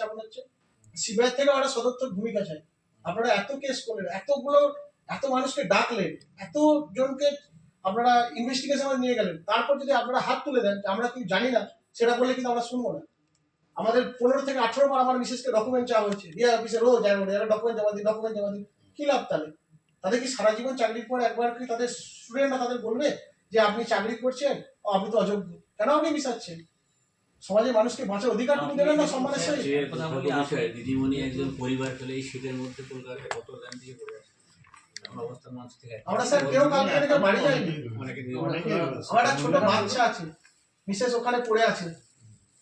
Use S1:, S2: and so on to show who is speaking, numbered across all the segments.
S1: চাপানো হচ্ছে সিবিআই থেকে ভূমিকা আপনারা এত কেস করলেন, এতগুলো, এত মানুষকে ডাকলেন, এত জনকে আপনারা নিয়ে গেলেন, তারপর যদি আপনারা হাত তুলে দেন, আমরা কি জানি না, সেটা বললে কিন্তু আমরা শুনব না। আমাদের পনেরো থেকে আঠারো বার আমার বিশেষকে ডকুমেন্ট চাওয়া হয়েছে ডিআই অফিসে রোজ ডকুমেন্ট জমা দিই ডকুমেন্ট জমা দিই, কি লাভ তাহলে? তাদের কি সারা জীবন চাকরির পর একবার কি তাদের স্টুডেন্টরা তাদের বলবে যে, আপনি চাকরি করছেন আপনি তো অযোগ্য। কেন আপনি মিশাচ্ছেন? সমাজে মানুষকে বাঁচার অধিকারটুকু দেবেন না সম্মানের
S2: কথা বলি দিদিমণি একজন পরিবার ফেলে এই শীতের মধ্যে কলকাতায় কত দাম দিয়ে পড়ে আছে? আমার অবস্থা মানুষ থেকে
S1: আমরা স্যার কেউ কালকে থেকে বাড়ি যাইনি। আমার একটা ছোট বাচ্চা আছে বিশেষ ওখানে পড়ে আছে।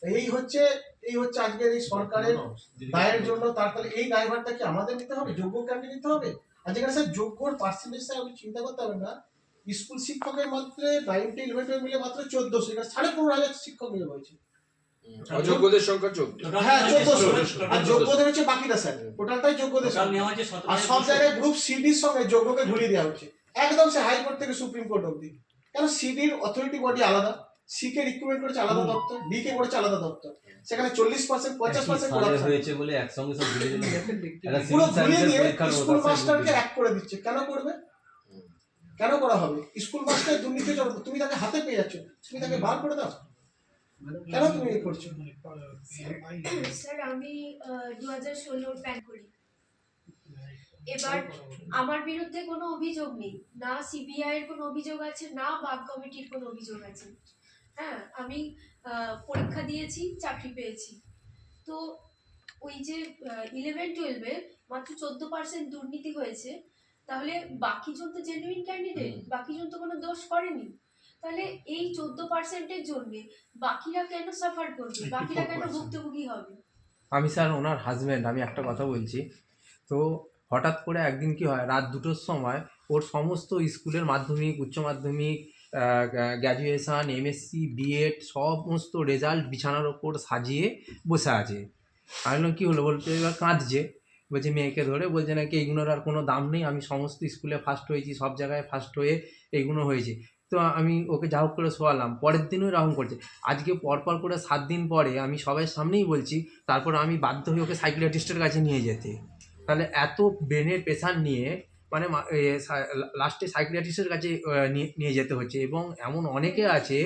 S1: এই হচ্ছে এই হচ্ছে আজকের এই সরকারের দায়ের জন্য তার তাহলে এই কি আমাদের নিতে হবে? যোগ্য ক্যান্ডিডেট নিতে হবে? আর যেখানে স্যার যোগ্যর পার্সেন্টেজ স্যার আপনি চিন্তা করতে হবে না। স্কুল শিক্ষকের মাত্র নাইনটি ইলেভেন মিলে মাত্র চোদ্দশো এখানে সাড়ে পনেরো হাজার শিক্ষক নিয়োগ হয়েছে।
S3: অযোগ্যদের সংখ্যা চোদ্দ
S1: হ্যাঁ চোদ্দশো আর যোগ্যদের হচ্ছে বাকিটা স্যার। টোটালটাই যোগ্যদের আর সব জায়গায় গ্রুপ সিডির সঙ্গে যোগ্যকে ঘুরিয়ে দেওয়া হচ্ছে। একদম সে হাইকোর্ট থেকে সুপ্রিম কোর্ট অব্দি কেন সিডির অথরিটি বডি আলাদা? সি কে রিক্রুটমেন্ট করেছে আলাদা দপ্তর ডি কে করেছে আলাদা দপ্তর। সেখানে চল্লিশ পার্সেন্ট পঞ্চাশ পার্সেন্ট
S4: হয়েছে বলে একসঙ্গে সব
S1: পুরো ঘুরিয়ে দিয়ে স্কুল মাস্টারকে এক করে দিচ্ছে। কেন করবে? কেন করা হবে? স্কুল মাস্টার দুর্নীতি তুমি তাকে হাতে পেয়ে যাচ্ছ। তুমি তাকে বার করে দাও। কেন তুমি এ করছ?
S5: স্যার আমি দু হাজার ষোলোর প্যান করি। এবার আমার বিরুদ্ধে কোনো অভিযোগ নেই। না সিবিআই এর কোনো অভিযোগ আছে না কমিটির কোনো অভিযোগ আছে। হ্যাঁ আমি আহ, পরীক্ষা দিয়েছি চাকরি পেয়েছি। তো ওই যে ইলেভেন টুয়েলভে মাত্র চোদ্দ পার্সেন্ট দুর্নীতি হয়েছে তাহলে বাকিজন তো জেনুইন ক্যান্ডিডেট বাকিজন তো কোনো দোষ করেনি। তাহলে এই চোদ্দ পার্সেন্টের জন্য বাকিরা কেন সাফার করবে? বাকিরা কেন ভুক্তভোগী হবে?
S4: আমি স্যার ওনার হাজব্যান্ড আমি একটা কথা বলছি। তো হঠাৎ করে একদিন কি হয় রাত দুটোর সময় ওর সমস্ত স্কুলের মাধ্যমিক উচ্চ মাধ্যমিক গ্র্যাজুয়েশান এমএসসি বিএড সমস্ত রেজাল্ট বিছানার ওপর সাজিয়ে বসে আছে। আমি বললাম কী হলো? বলতে এবার কাঁদছে। বলছে মেয়েকে ধরে? বলছে নাকি এইগুলোর আর কোনো দাম নেই? আমি সমস্ত স্কুলে ফার্স্ট হয়েছি সব জায়গায় ফার্স্ট হয়ে এইগুলো হয়েছে। তো আমি ওকে যা হোক করে শোয়ালাম। পরের দিনও এরকম করছে। আজকে পরপর করে সাত দিন পরে আমি সবাই সামনেই বলছি তারপর আমি বাধ্য হয়ে ওকে সাইকিয়াট্রিস্টের কাছে নিয়ে যেতে। তাহলে এত ব্রেনের প্রেশার নিয়ে মানে লাস্টে সাইকিয়াট্রিস্টের কাছে নিয়ে নিয়ে যেতে হচ্ছে এবং এমন অনেকে আছে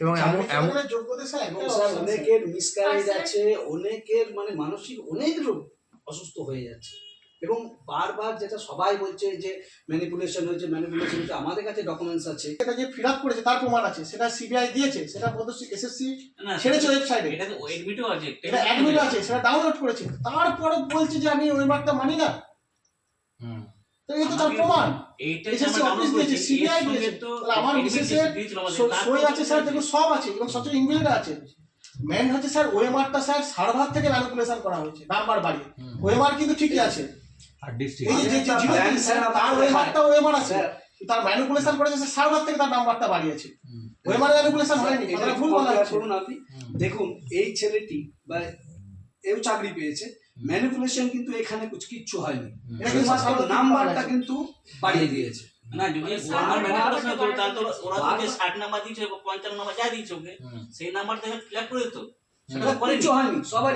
S4: এবং এমন এমন
S1: যোগ্যদের স্যার
S6: এবং স্যার অনেকের মিসক্যারেজ
S5: আর স্যার-
S6: আছে অনেকের মানে মানসিক অনেক রোগ অসুস্থ হয়ে যাচ্ছে। এবং বারবার যেটা সবাই বলছে যে ম্যানিপুলেশন হয়েছে ম্যানিপুলেশন হচ্ছে আমাদের কাছে ডকুমেন্টস আছে।
S1: সেটা যে ফিল আপ করেছে তার প্রমাণ আছে। সেটা সিবিআই দিয়েছে সেটা এসএসসি ছেড়েছে ওয়েবসাইটে
S2: এটা তো এডমিটও আছে
S1: এটা অ্যাডমিট আছে সেটা ডাউনলোড করেছে। তারপরে বলছে যে আমি ওই মার্কটা মানি না।
S2: হুম।
S1: তো এই তো তার প্রমাণ।
S2: এইটা
S1: SSC অফিস দিয়েছে, CBI দিয়েছে। তাহলে আমার বিশেষের সই আছে স্যার দেখুন সব আছে এবং সবচেয়ে ইংরেজিটা আছে। মেন হচ্ছে স্যার ওয়েমারটা স্যার সার্ভার থেকে ম্যানিপুলেশন করা হয়েছে নাম্বার বাড়িয়ে। ওয়েমার কিন্তু ঠিকই আছে।
S4: আর ডিস্ট্রিক্ট
S1: যে যে জিরো
S6: ব্যাংক স্যার
S1: তার ওয়েমারটা ওয়েমার আছে। তার ম্যানিপুলেশন করেছে স্যার সার্ভার থেকে তার নাম্বারটা বাড়িয়েছে। ওয়েমার ম্যানিপুলেশন হয়নি
S6: এটা
S1: ভুল বলা
S6: compare আপনি। দেখুন এই ছেলেটি বা এও চাকরি পেয়েছে ম্যানিপুলেশন কিন্তু এখানে কুছ কিচ্ছু হয়নি।
S1: এটা কিন্তু
S6: নাম্বারটা কিন্তু বাড়িয়ে দিয়েছে।
S2: না যদি
S5: মানে
S2: ম্যানিপুলেশন
S5: বারবার
S2: তাহলে তো ওরা তো যে ষাট নাম্বার দিয়েছে বা পঞ্চান্ন নাম্বার যা দিয়েছে ওকে সেই নাম্বার দেখে ফিল আপ করে দিত। সেটা
S6: কিচ্ছু হয়নি সবাই